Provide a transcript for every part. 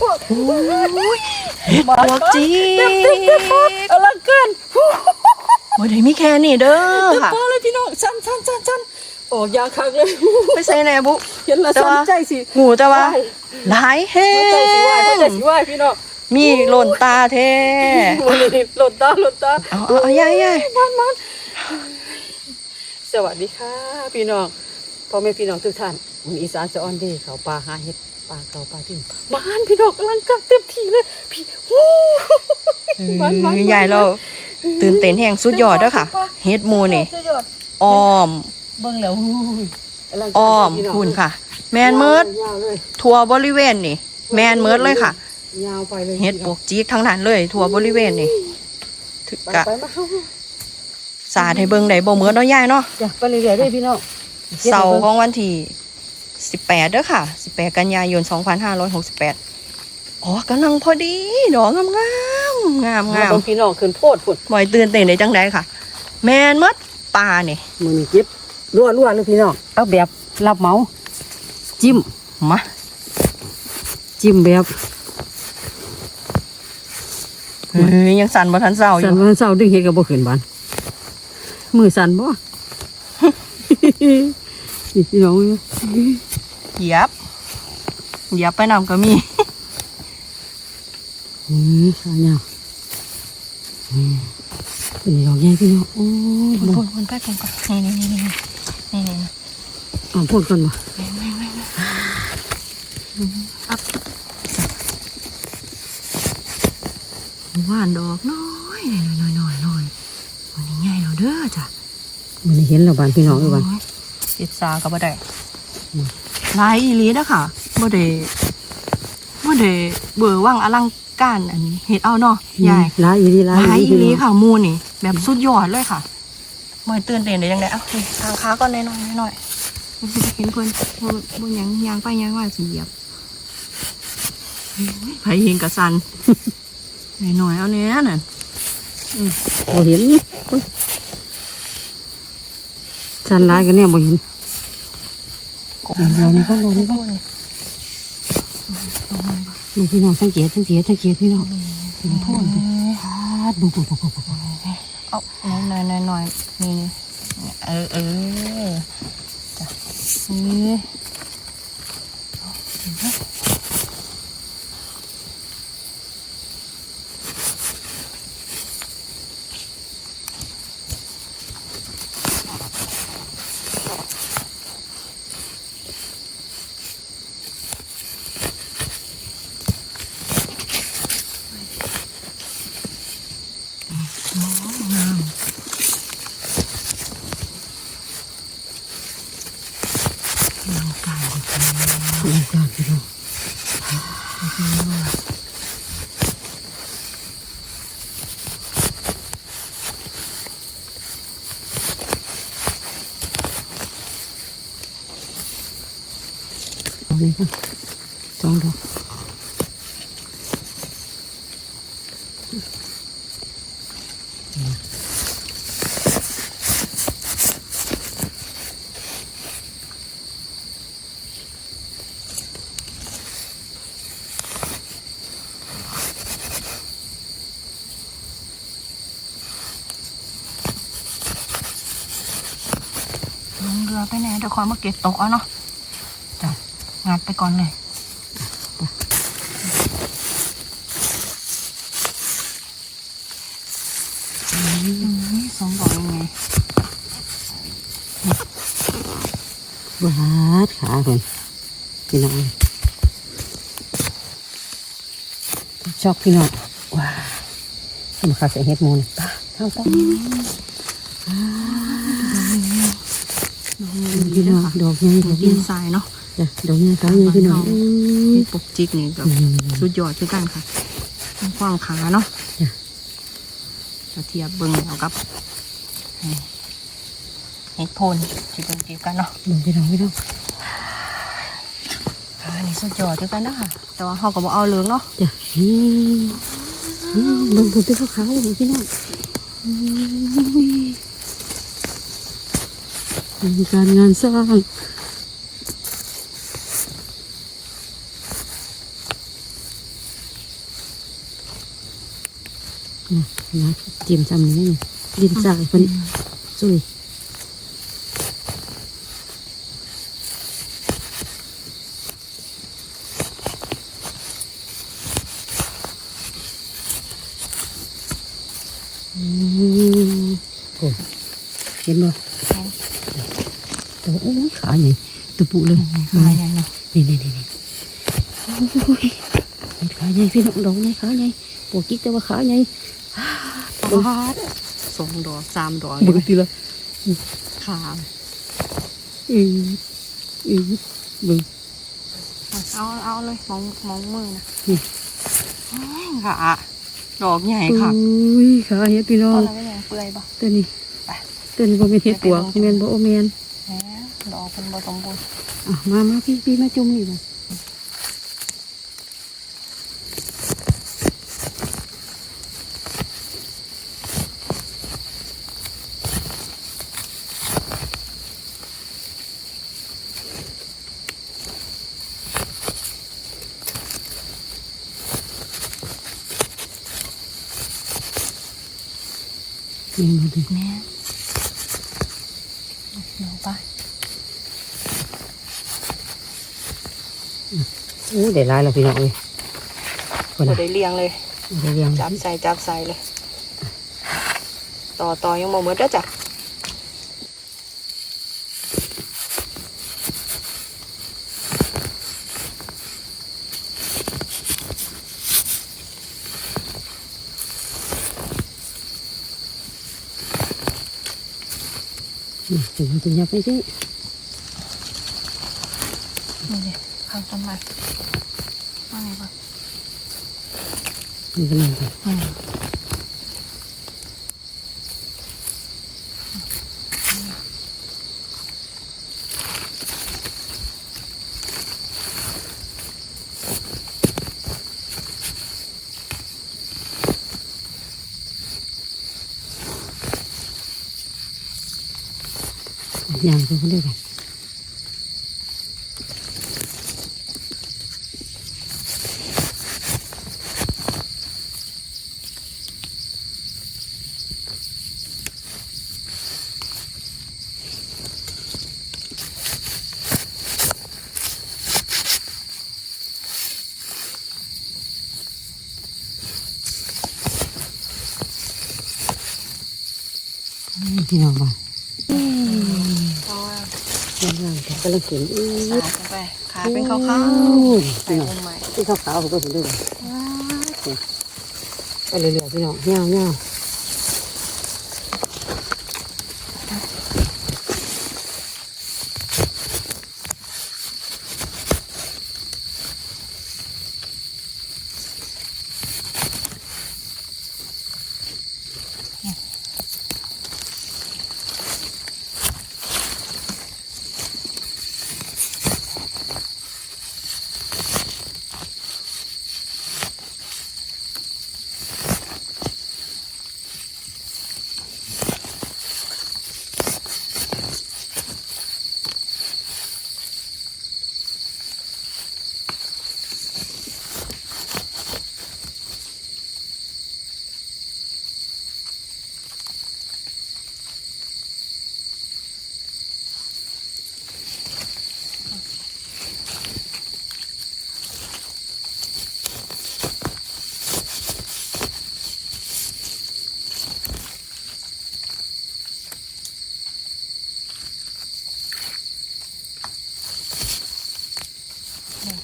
เห็ดปวกจีอลังการบ่ได้มีแค่นี้เด้อค่ะพอเลยพี่น้องชันชันชันชันออกยาคักเลยไปใส่แหน่บุเห็นละชันใจสิหูแต่ว่าหลายแห้ใจสิว่าใจงสิว่าพี่น้องมีหล่นตาแท้วันนี้หลดตาหลดตาเอาเอาเอายายยายมันมันสวัสดีค่ะ พี่น้องพ่อแม่พี่น้องทุกท่านวันนี้อีสานสะออนเดีเขาปลาหาเห็ด ปลาเก่าปลาทิ้งบ้านพี่น้องกำลังกัดเต็มที่เลยพี่วู้มันมันยายเราตื่นเต้นแห่งสุดยอดเด้อค่ะ เฮ็ดหมูนี่สุดยอดอ้อมเบิ่งแล้วอู้ยลังการอ้อมพี่น้งคุณค่ะ แมนเมิดยาวเลยทั่วบริเวณนี่ แมนเมิดเลยค่ะยาวไปเลยเฮ็ดปวกจีกทั้งนั้นเลย ทั่วบริเวณนี่ถึกไปกะไปมาเข้าสาดให้เบิ่งได้บ่เมิดเนาะยายเนาะจ้ะไปเรื่อยๆเด้อพี่น้องเสาร์ของวันที่ 18เด้อค่ะ 18 กันยายน 2568 อ๋อกำลังพอดีดอกงามๆงามมางามเบิ่งพี่น้องขึ้นโพดพุ่นบ่อยตื่นเต้นได้จังไดค่ะ แมนเมิดปลานี่มือนี่เก็บรัวๆเลยพี่น้องเอาแบบรับเหมา จิ้มมาจิ้มแบบเฮ้ยยังสั่นบ่ทันเศร้าอสันยู่วันเสาร์ดึงเฮ็ดกับบ่ขึ้นบ้านมือสั่นบ่นี่พี่น้อง เหยียบ เหยียบไปนำก็มีอืมขาเนาอืมเป็นดอกใหญ่พี่น้องโอ้ยคนบ่คนคนไปคนก่อนนี่นี่นี่นี่นี่นี่เอาพูดก่อนบ่ว่านดอกน้อยน้อยน้อยน้อยวันนี้ใหญ่แล้วเด้อจ้ะมันเห็นแล้วบ้านพี่น้องเอ้ยบ้านติดสาก็บ่ได้ ลายอีหลีนะค่ะบ่ได้บ่ได้เบื่อว่างอลังการอันนี้เฮ็ดเอาเนาะยายหลายอีหลีหลายลายอีพี่หลีน้องค่ะหมูนี่ แบบสุดยอดเลยค่ะบ่ให้ตื่นเต้นได้จังได๋เอ้านี่ทางขาก่อนน้อยๆน้อยๆมันสิเห็นเพิ่นบ่บ่หยังยางไปยางมาสิเหยียบไผเห็นกะสันน้อยๆเอาแน่น่ะบ่เห็นโอ้ยสั่นหลายกันเนี่ยบ่เห็น เรานี่ก็เรานี่ก็นี่พี่น้องสังเกตสังเกตสังเกตพี่น้องเห็นพ่นไปพาดูดูดูดูดูเอาหน่อยหน่อยหน่อยนี่เออเออจ้ะนี่ร่างกาย นี่จ้าพี่น้องเอาเลยค่ะสองดอก ลงเรือไป แน่เดี๋ยวคอยมาเก็บตกเอาเนาะจ้ะงัดไปก่อนเลยอืมสองดอกยังไงบาดขาคนพี่น้องชอบพี่น้องว้าทำขาใส่เฮ็ดมูนตาเท่ากัน พี่น้องดอกยังดอกดิยังทรายเนาะจ้ะดอกยังเขายังพี่น้องเห็ดปกจิกนี่แบบสุดยอดคือกันค่ะทั้งความขาเนาะจะเทียบเบิ้งเอากับเห็ดโพนที่เป็นเก็บกันเนาะดอกพี่น้องพี่น้องอันนี้สุดยอดคือกันเนะคะแต่ว่าเขาก็บอกเอาเหลืองเนาะจ้ะนี่นี่เบิ่งเบิ่งเป็นขาวๆเลยพี่น้อง มีการงานสร้าง นะเตรียมจำนี้ดินทรายเป็นสวย ปุเลยขาใหญ่เนาะนี่นี่นี่นี่โอ้ยเห็ดขาใหญ่พี่น้องดอกใหญ่ขาใหญ่ปวดกิ๊กแต่ว่าขาใหญ่ปาดสองดอกสามดอกเบึงทีละขาอืออือเบึงเอาเอาเลยมองมองมือนะนี่แม่งค่ะดอกใหญ่ค่ะอุ้ยขาเห็ดพี่น้อเอางอะไรก็ยังเปื่อยปะตัวนี้ไปตัวนี้บ่เป็นเห็ดปวกแม่นบ่โอแม่นแหม ดอกเป็นผสมบูรณ์อะมามาพี่พี่มาจุ่มนี่บ่นี่มาดิแม่เดี๋ยวไป โอ้ได้หลายแล้วพี่น้องเอ้ยคนเราน่ะได้เลี้ยงเลยได้เรียงจับใส่จับใส่เลย ต่อต่อยังบ่หมดเด้อจ้ะนี่ถึงถึงยับไปสินี่เลยข้างต้นไม้ว่าไงบ้างนี่ก็นั่นไปอืม ย่างไปคนเดียวกัน พี่น้องบ้านเพราะว่าย่างย่างกันกำลังเขียนอื้สาอดลงไปขาเป็นขาวๆๆใส่พี่น้องลงใหม่ที่ขาวๆผมก็เห็นด้วยไปเรื่อยๆพี่น้องย่างย่าง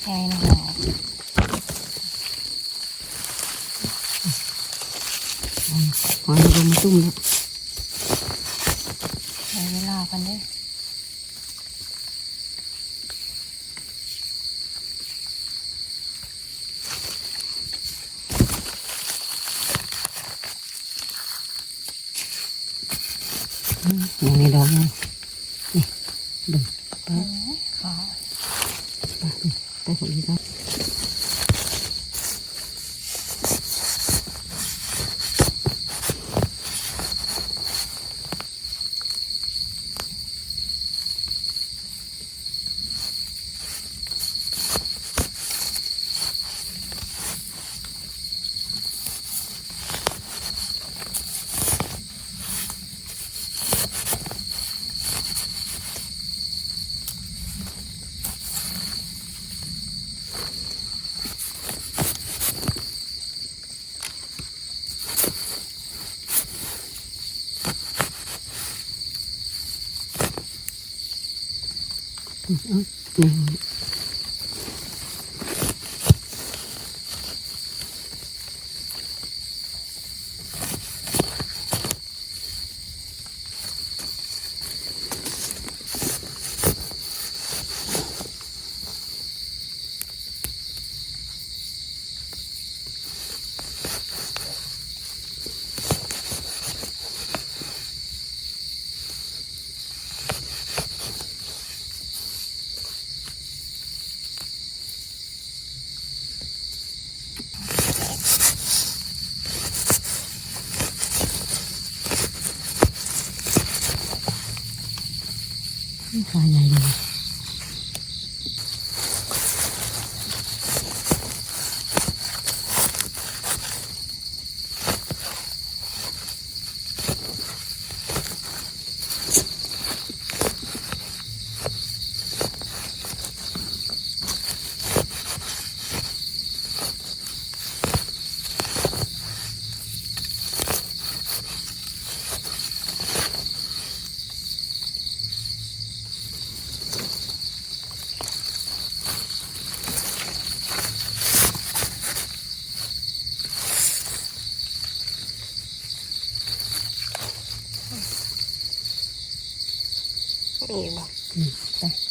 ใช่นะฮะ หอยลงมาตุ้มแล้ว ใช้เวลากันเด้อ อย่า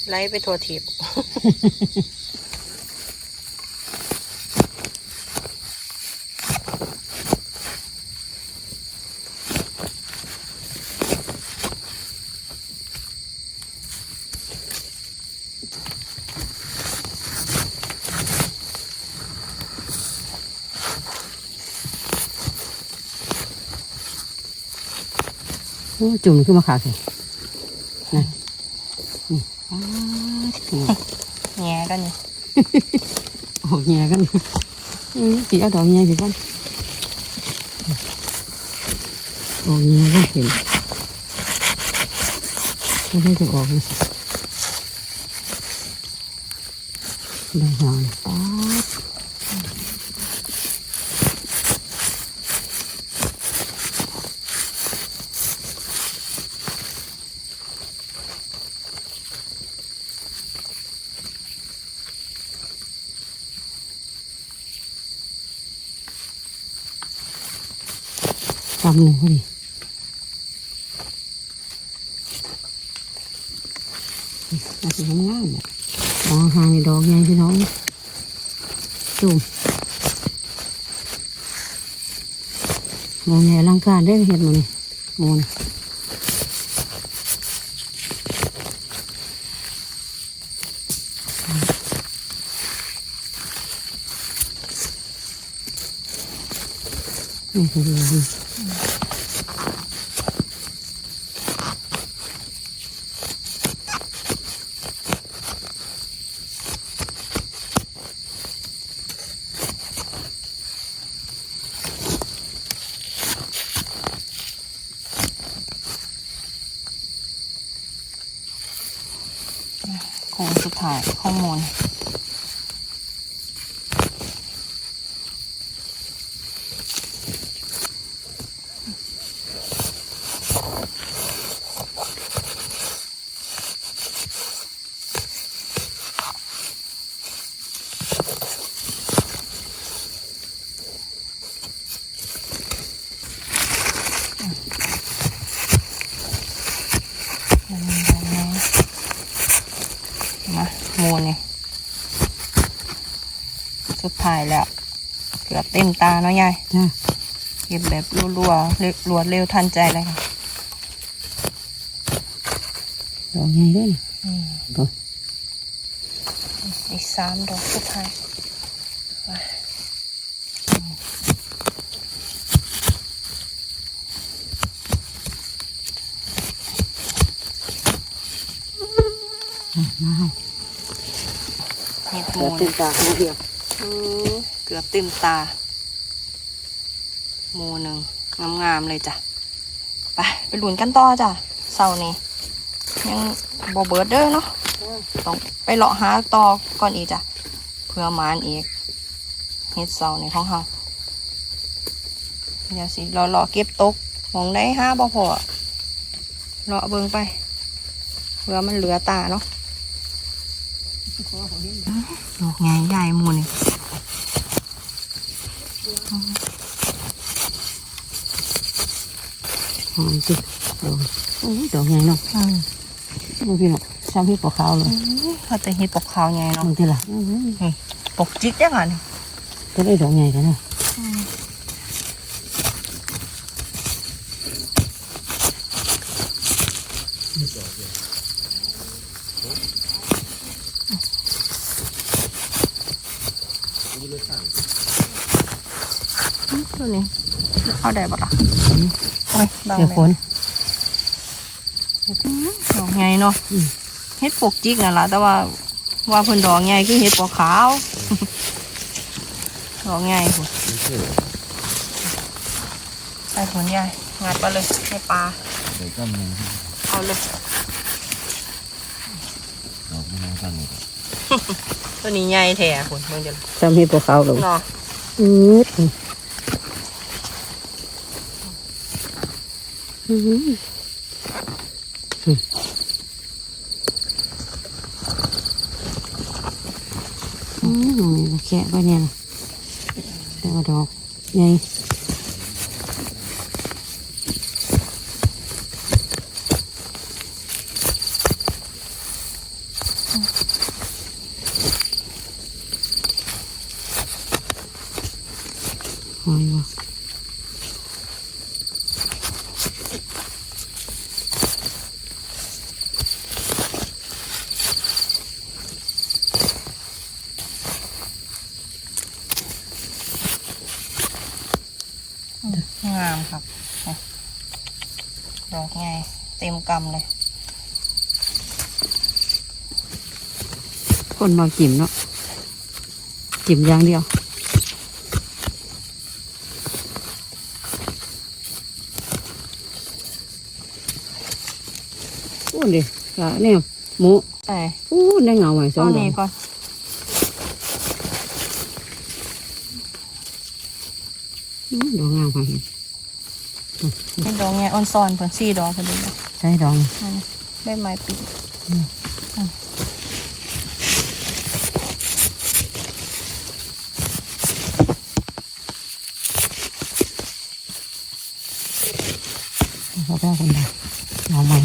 ไปไล่ไปทัวทีบโอ้จุ่มขึ้นมาขาสินั่นนี่อ้าวนี่ แง่กันนี่ออกแง่กันอืมสีเอาดอกแง่สิก่อนออกแง่ก็เห็นไม่ได้จะออกเลยได้หอยป๊าด จำเลยพอดีอาจจะง่ายเลยมองหางในดอกใหญ่พี่น้องจุ่ม มองใหญ่อลังการได้เห็ดมันมองนี่นี่คือ คงสุดท้ายข้อมูลมามูลนี่สุดท้ายแล้ว เกือบเต็มตาเนาะยายจ้าเก็บแบบรัวๆเร็วรวดเร็วทันใจเลยค่ะดอกใหญ่ด้วยอืมตัวอีกสามดอกสุดท้ายมามาเอาเห็ดเดี๋มูยวล ติดตาข้างเดียวอืมเกือบเต็มตา หมูหนึ่งงามๆเลยจ้ะ ไปไปหลุนกันต่อจ้ะเสาร์นี้ ยังบอเบิร์ดเด้อเนาะต้องไปเลาะหาต่อก่อนอีกจ้ะ เพื่อมานอีกเฮ็ดเสาร์ในของเฮาเดี๋ยวสิรอรอเก็บตกมองได้ห้าบ่พอเลาะเบิ่งไปเพื่อมันเหลือตาเนาะดอกใหญ่ใหญ่หมูนี่ หอมจิดดอกโอ้ยดอกใหญ่เนาะอืมบางพี่เนาะชาวพี่ปอกขาวเลยเขาจะเฮ็ดปกขาวใหญ่เนาะบางทีล่ะปกจิกยังไงนี่ก็ได้ดอกใหญ่กันเนาะตัวนี้เข้าได้ปะล่ะโอ้ยบาง เดี๋ยวเลฝนยดอกใหญ่เนาะอืมเฮ็ดปกจิกนั่นล่ะแต่ว่าว่าเพิ่นดอกใหญ่คือเฮ็ดปกขาวดอกใหญ่พุ่นใส่ผลใหญ่งัดไปเลยให้ปลาเดี๋ยวก็มีเอาเลยดอกไม่น้องตั้งเลยตัวนี้ใหญ่แท้คุณเบิ่งเดี๋ยวชาวพี่ปอกขาวเลยเนาะอืดอื มอืมแค่ก็เนี่ยนะแต่ว่าดอกใหญ่หอยวะ งามครับนี่ดอกใหญ่เต็มกำเลย คนมากิ่มเนาะกิ่มอย่างเดียวโอ้ดิละเนี่ยหมูใช่อู้ได้เงาใหม่สต้องนดอนี้กก่อนอื้อดอกงามค่ะเป็นดอกใหญ่อ่อนซ้อนเพิ่นสี่ดอกเพิ่นเลยนะ ใช่ดอกอืมได้ไม้ปีกเขาได้คนเดียวเงาใหม่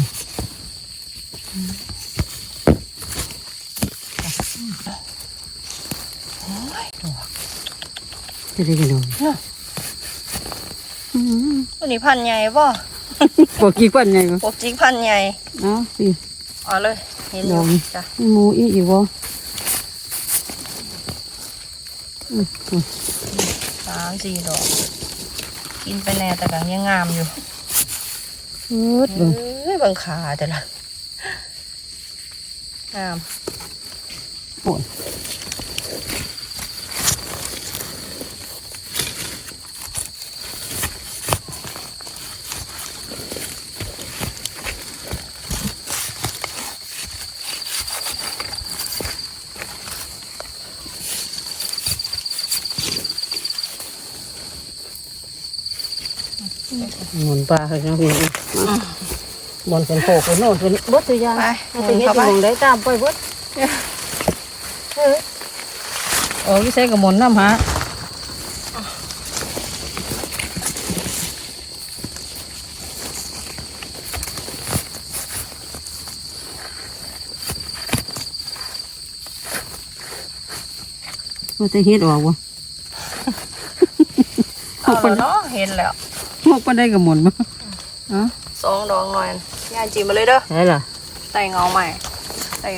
จะได้กันดอกอื้อตัวนี้พันธุ์ใหญ่ป่ะ ปวดกี่ปันไงวะปกจิกพันธุ์ใหญ่เอ้าสิ เอาเลย เห็นอดยู่อกจ้ะหมูอีกอีกวะอืมอืมสามสี่ดอก กินไปแน่แต่ก็ยังงามอยู่อืดเบิ่งเอ้ยเบังขาแต่ละงามปวด หมุนปลาเลยนะพี่หมุนเป็นโผล่เป็นโน่นเป็นบดตัวยางไปเอาไปเฮ็ดอยู่หมองได้ตามไปบดเออโอ้ยใส่กับหมุนน้ำฮะว่าจะเฮ็ดออกวะเอาแล้วเนาะเห็นแล้ว พวกก็ได้กับหมุนมาอ๋อสองดอกหน่อยยายจีมาเลยเด้อใช่ล่ะใส่เงาใหม่ใส่